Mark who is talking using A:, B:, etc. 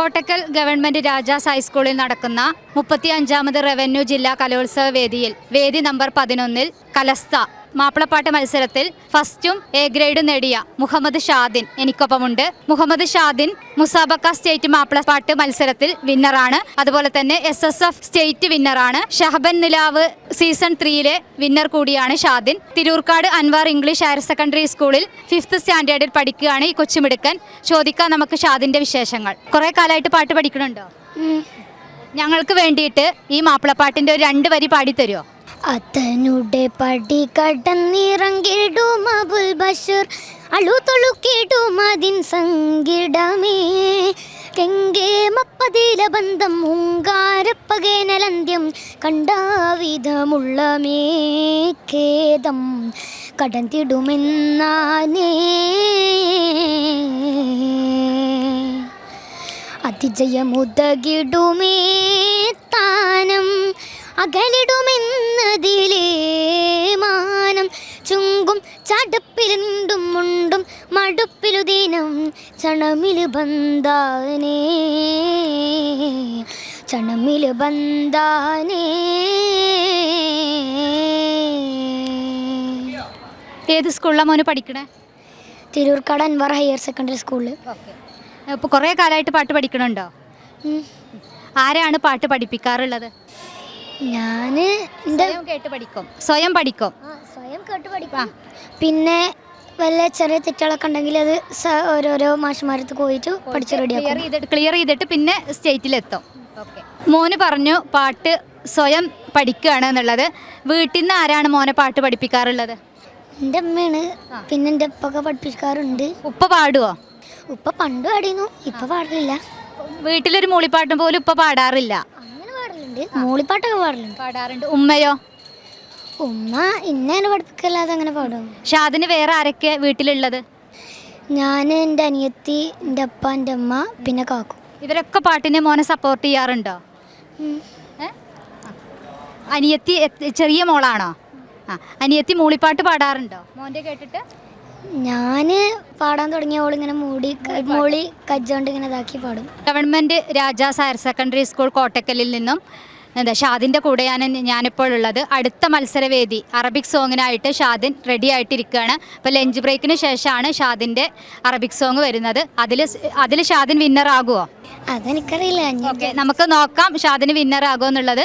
A: Kottakkal government Rajas ഹൈസ്കൂളിൽ നടക്കുന്ന മുപ്പത്തി അഞ്ചാമത് റവന്യൂ ജില്ലാ കലോത്സവ വേദിയിൽ വേദി നമ്പർ പതിനൊന്നിൽ കലസ്ത മാപ്പിളപ്പാട്ട് മത്സരത്തിൽ ഫസ്റ്റും എ ഗ്രേഡും നേടിയ മുഹമ്മദ് ഷാദിൻ എനിക്കൊപ്പമുണ്ട്. മുഹമ്മദ് ഷാദിൻ മുസാബക്ക സ്റ്റേറ്റ് മാപ്പിളപ്പാട്ട് മത്സരത്തിൽ വിന്നറാണ്. അതുപോലെ തന്നെ എസ് എസ് എഫ് സ്റ്റേറ്റ് വിന്നറാണ്. ഷഹബൻ നിലാവ് സീസൺ ത്രീയിലെ വിന്നർ കൂടിയാണ് Shadin. Tirurkkad Anwar English higher secondary സ്കൂളിൽ ഫിഫ്ത്ത് സ്റ്റാൻഡേർഡിൽ പഠിക്കുകയാണ് ഈ കൊച്ചുമിടുക്കൻ. ചോദിക്കാം നമുക്ക് ഷാദിന്റെ വിശേഷങ്ങൾ. കുറെ കാലമായിട്ട് പാട്ട് പഠിക്കണുണ്ടോ? ഞങ്ങൾക്ക് വേണ്ടിയിട്ട് ഈ മാപ്പിളപ്പാട്ടിന്റെ ഒരു രണ്ട് വരി പാടിത്തരുമോ
B: അത്തനുടെ പടി കടന്നിറങ്ങിടും അബുൽ അളു അളുതൊളുക്കിടും അതിൻ സങ്കിടമേ കെങ്കേ മപ്പതില ബന്ധം ഹുങ്കാരപ്പകേനലന്ത്യം കണ്ടാവിധമുള്ള മേഖേദം കടന്നിടുമെന്നാനേ അതിജയമുതകിടുമേ താനം. അകലിടുമെന്നതിലേ മാനം. ചുങ്കും ചടുപ്പിലുണ്ടും മുണ്ടും മടുപ്പിലു ദിനം. ചണമിൽ ബന്ധാനേ. ചണമിൽ ബന്ധാനേ.
A: ഏത് സ്കൂളിലാണ് മോന് പഠിക്കണേ?
B: തിരൂർക്കാട് അൻവർ ഹയർ സെക്കൻഡറി സ്കൂളിൽ.
A: ഇപ്പോൾ കുറേ കാലമായിട്ട് പാട്ട് പഠിക്കണുണ്ടോ? ആരാണ് പാട്ട് പഠിപ്പിക്കാറുള്ളത്?
B: എന്റെ
A: സ്വയം കേട്ട് പഠിക്കും. സ്വയം പഠിക്കും.
B: സ്വയം കേട്ട് പഠിക്കാം. പിന്നെ വല്ല ചെറിയ തെറ്റുകളൊക്കെ ഉണ്ടെങ്കിൽ അത് ഓരോരോ മാഷന്മാരത്ത് പോയിട്ട് പഠിച്ചു
A: ക്ലിയർ
B: റെഡിയാക്കും
A: ചെയ്തിട്ട് ക്ലിയർ ചെയ്തിട്ട് പിന്നെ സ്റ്റേറ്റിലെത്തും മോന് പറഞ്ഞു പാട്ട് സ്വയം പഠിക്കുകയാണ് എന്നുള്ളത്. വീട്ടിൽ നിന്ന് ആരാണ് മോനെ പാട്ട് പഠിപ്പിക്കാറുള്ളത്?
B: എന്റെ അമ്മയാണ് പിന്നെ എന്റെ ഉപ്പൊക്കെ പഠിപ്പിക്കാറുണ്ട്.
A: ഉപ്പ പാടുവോ?
B: ഉപ്പ പണ്ട് പാടിയിരുന്നു ഇപ്പൊ പാടില്ല.
A: വീട്ടിലൊരു മൂളിപ്പാട്ടും പോലും ഉപ്പ പാടാറില്ല.
B: പാടലുണ്ട് മൂളിപ്പാട്ടൊക്കെ പാടലുണ്ട്
A: പാടാറുണ്ട്. ഉമ്മയോ?
B: ഉമ്മ ഇന്നെ പഠിപ്പിക്കല്ലാതെ അങ്ങനെ പാടും?
A: ഷാദിന് വേറെ ആരൊക്കെ വീട്ടിലുള്ളത്?
B: ഞാൻ എന്റെ അനിയത്തി എന്റെ അപ്പ എന്റെ അമ്മ പിന്നെ കാക്കു.
A: ഇവരൊക്കെ പാട്ടിന് മോനെ സപ്പോർട്ട് ചെയ്യാറുണ്ടോ. ഏ? അനിയത്തി എത്ര- ചെറിയ മോളാണോ? ആ അനിയത്തി മൂളിപ്പാട്ട് പാടാറുണ്ടോ? മോന്റെ കേട്ടിട്ട്?
B: ഞാൻ പാടാൻ തുടങ്ങിയ ഇങ്ങനെ മൂടി ക- മൂളി കജ്ജോണ്ട് ഇങ്ങനെ ഇതാക്കി പാടും.
A: Government Rajas higher secondary school കോട്ടക്കലിൽ നിന്നും എന്താ ഷാദിന്റെ കൂടെയാണ് ഞാനിപ്പോൾ ഉള്ളത്. അടുത്ത മത്സരവേദി അറബിക് സോങ്ങിനായിട്ട് ഷാദിൻ റെഡി ആയിട്ടിരിക്കുകയാണ്. അപ്പോൾ ലഞ്ച് ബ്രേക്കിന് ശേഷമാണ് ഷാദിന്റെ അറബിക് സോങ് വരുന്നത്. അതിൽ അതിൽ ഷാദിൻ വിന്നർ ആകുമോ
B: അതെനിക്കറിയില്ല.
A: ഓക്കെ നമുക്ക് നോക്കാം ഷാദിന് വിന്നർ ആകുമോ എന്നുള്ളത്.